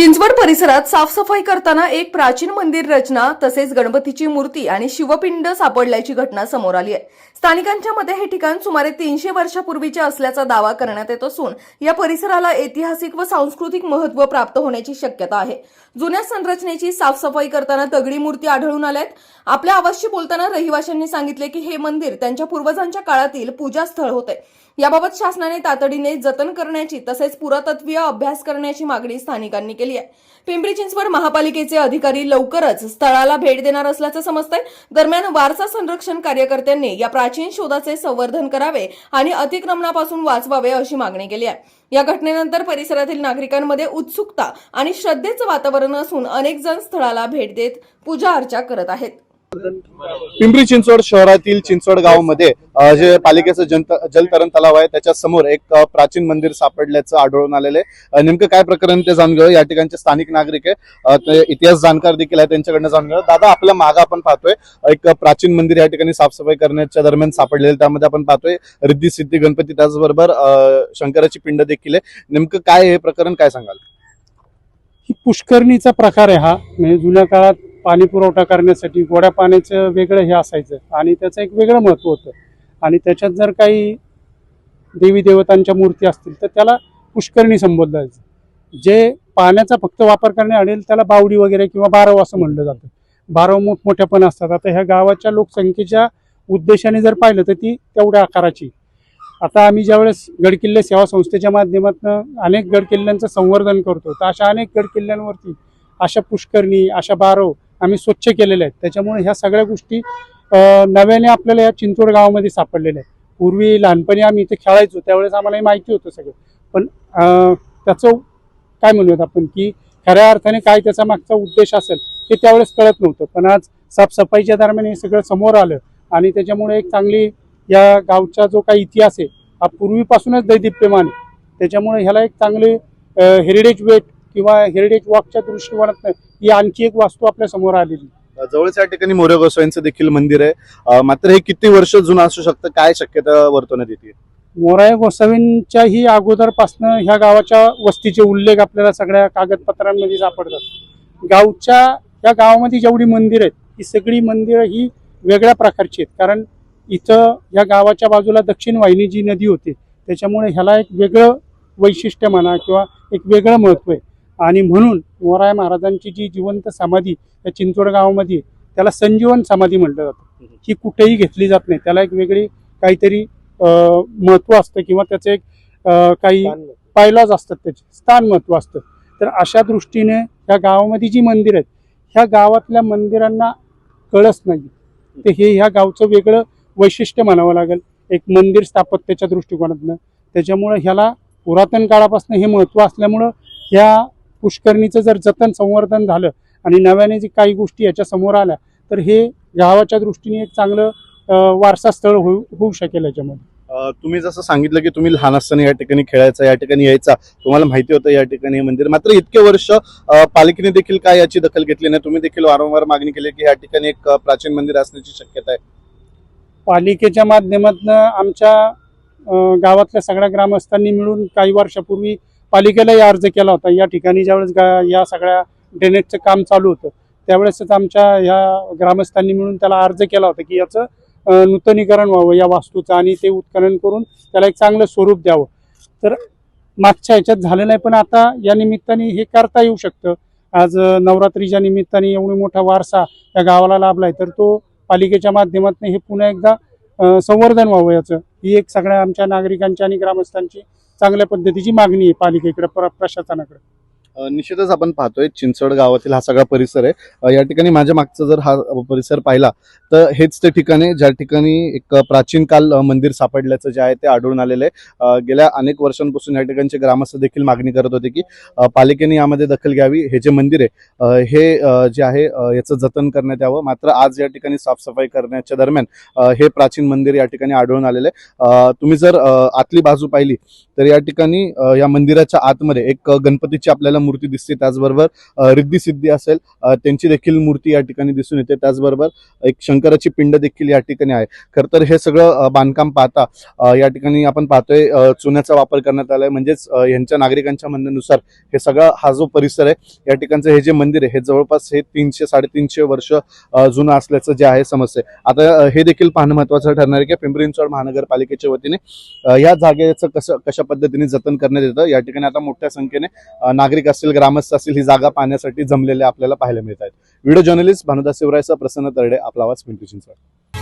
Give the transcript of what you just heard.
चिंचवड परिसरात साफसफाई करताना एक प्राचीन मंदिर रचना तसेच गणपतीची मूर्ती आणि शिवपिंड सापडल्याची घटना समोर आली आहे. स्थानिकांच्या मते हे ठिकाण सुमारे तीनशे वर्षापूर्वीचे असल्याचा दावा करण्यात येत असून या परिसराला ऐतिहासिक व सांस्कृतिक महत्त्व प्राप्त होण्याची शक्यता आहे. जुन्या संरचनेची साफसफाई करताना दगडी मूर्ती आढळून आल्यात. आपल्या आवाजशी बोलताना रहिवाशांनी सांगितले की हे मंदिर त्यांच्या पूर्वजांच्या काळातील पूजास्थळ होते. याबाबत शासनाने तातडीने जतन करण्याची तसेच पुरातत्वीय अभ्यास करण्याची मागणी स्थानिकांनी केली आहे. पिंपरी चिंचवड महापालिकेचे अधिकारी लवकरच स्थळाला भेट देणार असल्याचं समजतंय. दरम्यान वारसा संरक्षण कार्यकर्त्यांनी या प्राचीन शोधाचे संवर्धन करावे आणि अतिक्रमणापासून वाचवावे अशी मागणी केली आहे. या घटनेनंतर परिसरातील नागरिकांमध्ये उत्सुकता आणि श्रद्धेचं वातावरण असून अनेक जण स्थळाला भेट देत पूजा अर्चा करत आहेत. पिंपरी चिंचवड शहरातील चिंचवड गावामध्ये जे पालिकेचं जलतरण तलाव आहे त्याच्यासमोर एक प्राचीन मंदिर सापडल्याचं आढळून आलेलं आहे. नेमकं काय प्रकरण ते जाणून घेऊ या ठिकाणचे स्थानिक नागरिक आहे इतिहास जाणकार देखील आहे त्यांच्याकडनं जाणून घेऊ दादा आपल्या मागं आपण पाहतोय एक प्राचीन मंदिर या ठिकाणी साफसफाई करण्याच्या दरम्यान सापडलेलं त्यामध्ये आपण पाहतोय रिद्धी सिद्धी गणपती त्याचबरोबर शंकराची पिंड देखील आहे. नेमकं काय हे प्रकरण काय सांगाल? ही पुष्करणीचा प्रकार आहे हा. म्हणजे जुन्या काळात पाणी पुरवठा करण्यासाठी गोड्या पाण्याचं वेगळं हे असायचं आणि त्याचं एक वेगळं महत्त्व होतं. आणि त्याच्यात जर काही देवी देवतांच्या मूर्ती असतील तर त्याला पुष्करणी संबोधलं जायचं. जे पाण्याचा फक्त वापर करणे आणेल त्याला बावडी वगैरे किंवा बारव असं म्हणलं जातं. बारव मोठमोठ्या पण असतात. आता ह्या गावाच्या लोकसंख्येच्या उद्देशाने जर पाहिलं तर ती तेवढ्या आकाराची. आता आम्ही ज्यावेळेस गडकिल्ले सेवा संस्थेच्या माध्यमातून अनेक गडकिल्ल्यांचं संवर्धन करतो तर अशा अनेक गडकिल्ल्यांवरती अशा पुष्करणी अशा बारव आम्ही स्वच्छ केलेल्या आहेत. त्याच्यामुळे ह्या सगळ्या गोष्टी नव्याने आपल्याला या चिंचवड गावामध्ये सापडलेल्या आहेत. पूर्वी लहानपणी आम्ही इथे खेळायचो त्यावेळेस आम्हाला हे माहिती होतं सगळं. पण त्याचं काय म्हणूयात आपण की खऱ्या अर्थाने काय त्याचा मागचा उद्देश असेल हे त्यावेळेस कळत नव्हतं. पण आज साफसफाईच्या दरम्यान हे सगळं समोर आलं आणि त्याच्यामुळे एक चांगली या गावचा जो काही इतिहास आहे हा पूर्वीपासूनच दैदिप्यमान आहे. त्याच्यामुळे ह्याला एक चांगले हेरिटेज वेट किंवा हेरिटेज वॉकच्या दृष्टिकोनातनं ही आणखी एक वास्तू आपल्यासमोर आलेली. जवळच या ठिकाणी मोरे गोसावींचं देखील मंदिर आहे. मात्र हे किती वर्ष जुनं असू शकतं? काय शक्यता वर्तवण्यात येते? मोराया गोसावींच्याही अगोदरपासनं ह्या गावाच्या वस्तीचे उल्लेख आपल्याला सगळ्या कागदपत्रांमध्ये सापडतात. गावच्या या गावामध्ये जेवढी मंदिरं आहेत ही सगळी मंदिरं ही वेगळ्या प्रकारची आहेत. कारण इथं या गावाच्या बाजूला दक्षिण वाहिनी जी नदी होती. त्याच्यामुळे ह्याला एक वेगळं वैशिष्ट्य म्हणा किंवा एक वेगळं महत्त्व आहे. आणि म्हणून मोराया महाराजांची जी जिवंत समाधी या चिंचवड गावामध्ये त्याला संजीवन समाधी म्हटलं जातं. ही कुठेही घेतली जात नाही. त्याला एक वेगळी काहीतरी महत्त्व असतं किंवा त्याचं एक काही पायलाज असतात त्याचे. स्थान महत्त्व असतं. तर अशा दृष्टीने ह्या गावामध्ये जी मंदिर आहेत ह्या गावातल्या मंदिरांना कळस नाही. तर हे ह्या गावचं वेगळं वैशिष्ट्य म्हणावं लागेल. एक मंदिर स्थापत्याच्या दृष्टिकोनातनं. त्याच्यामुळं ह्याला पुरातन काळापासून हे महत्त्व असल्यामुळं ह्या पुष्करणीचं जर जतन संवर्धन झालं आणि नव्याने जी काही गोष्टी याच्या समोर आल्या तर हे गावाच्या दृष्टीने एक चांगलं वारसा स्थळ होऊ होऊ शकेल याच्यामध्ये. तुम्ही जसं सांगितलं की तुम्ही लहान असताना या ठिकाणी खेळायचा या ठिकाणी यायचा तुम्हाला माहिती होतं या ठिकाणी हे मंदिर. मात्र इतके वर्ष पालिकेने देखील काय याची दखल घेतली नाही. तुम्ही देखील वारंवार मागणी केली की या ठिकाणी एक प्राचीन मंदिर असण्याची शक्यता आहे. पालिकेच्या माध्यमातून आमच्या गावातल्या सगळ्या ग्रामस्थांनी मिळून काही वर्षापूर्वी पालिकेलाही अर्ज केला होता. या ठिकाणी ज्यावेळेस गा या सगळ्या ड्रेनेजचं काम चालू होतं त्यावेळेसच आमच्या ह्या ग्रामस्थांनी मिळून त्याला अर्ज केला होता की याचं नूतनीकरण व्हावं या वास्तूचं आणि ते उत्खनन करून त्याला एक चांगलं स्वरूप द्यावं. तर मागच्या ह्याच्यात झालं नाही पण आता या निमित्ताने हे करता येऊ शकतं. आज नवरात्रीच्या निमित्ताने एवढा मोठा वारसा या गावाला लाभलाय तर तो पालिकेच्या माध्यमातून हे पुन्हा एकदा संवर्धन व्हावं याचं. ही एक सगळ्या आमच्या नागरिकांची आणि ग्रामस्थांची चांगल्या पद्धतीची मागणी आहे पालिकेकडे प्र प्रशासनाकडे. निश्चितच आपण पाहतोय चिंचवड गावातील हा सगळा परिसर आहे. या ठिकाणी माझ्या मागचा जर हा परिसर पाहिला तर हेच ते ठिकाण आहे ज्या ठिकाणी एक प्राचीन काल मंदिर सापडल्याचं जे आहे ते आढळून आलेलं आहे. गेल्या अनेक वर्षांपासून या ठिकाणचे ग्रामस्थ देखील मागणी करत होते की पालिकेने यामध्ये दखल घ्यावी. हे जे मंदिर आहे हे जे आहे याचं जतन करण्यात यावं. मात्र आज या ठिकाणी साफसफाई करण्याच्या दरम्यान हे प्राचीन मंदिर या ठिकाणी आढळून आलेलं आहे. तुम्ही जर आतली बाजू पाहिली तर या ठिकाणी या मंदिराच्या आतमध्ये एक गणपतीची आपल्याला मूर्ती दिसते त्याचबरोबर रिद्धी सिद्धी असेल त्यांची देखील मूर्ती या ठिकाणी दिसून येते. त्याचबरोबर एक शंकराची पिंड देखील या ठिकाणी आहे. खर तर हे सगळं बांधकाम पाहता या ठिकाणी आपण पाहतोय चुन्याचा वापर करण्यात आलाय. म्हणजेच यांच्या नागरिकांच्या म्हणण्यानुसार हे सगळा हा जो परिसर आहे या ठिकाणचं हे जे मंदिर आहे हे जवळपास हे तीनशे साडेतीनशे वर्ष जुनं असल्याचं जे आहे समजते आता हे देखील पाहणं महत्वाचं ठरणार आहे की पिंपरी चिंचवड महानगरपालिकेच्या वतीने या जागेचं कसं कशा पद्धतीने जतन करण्यात येतं या ठिकाणी आता मोठ्या संख्येने नागरिक असतील ग्रामस्थ असतील ही जागा पाहण्यासाठी जमलेल्या आपल्याला पाहायला मिळत आहेत. व्हिडिओ जर्नलिस्ट भानुदास शिवरायचा प्रसन्न तरडे आपला आवाज पिंटू चिंचवड.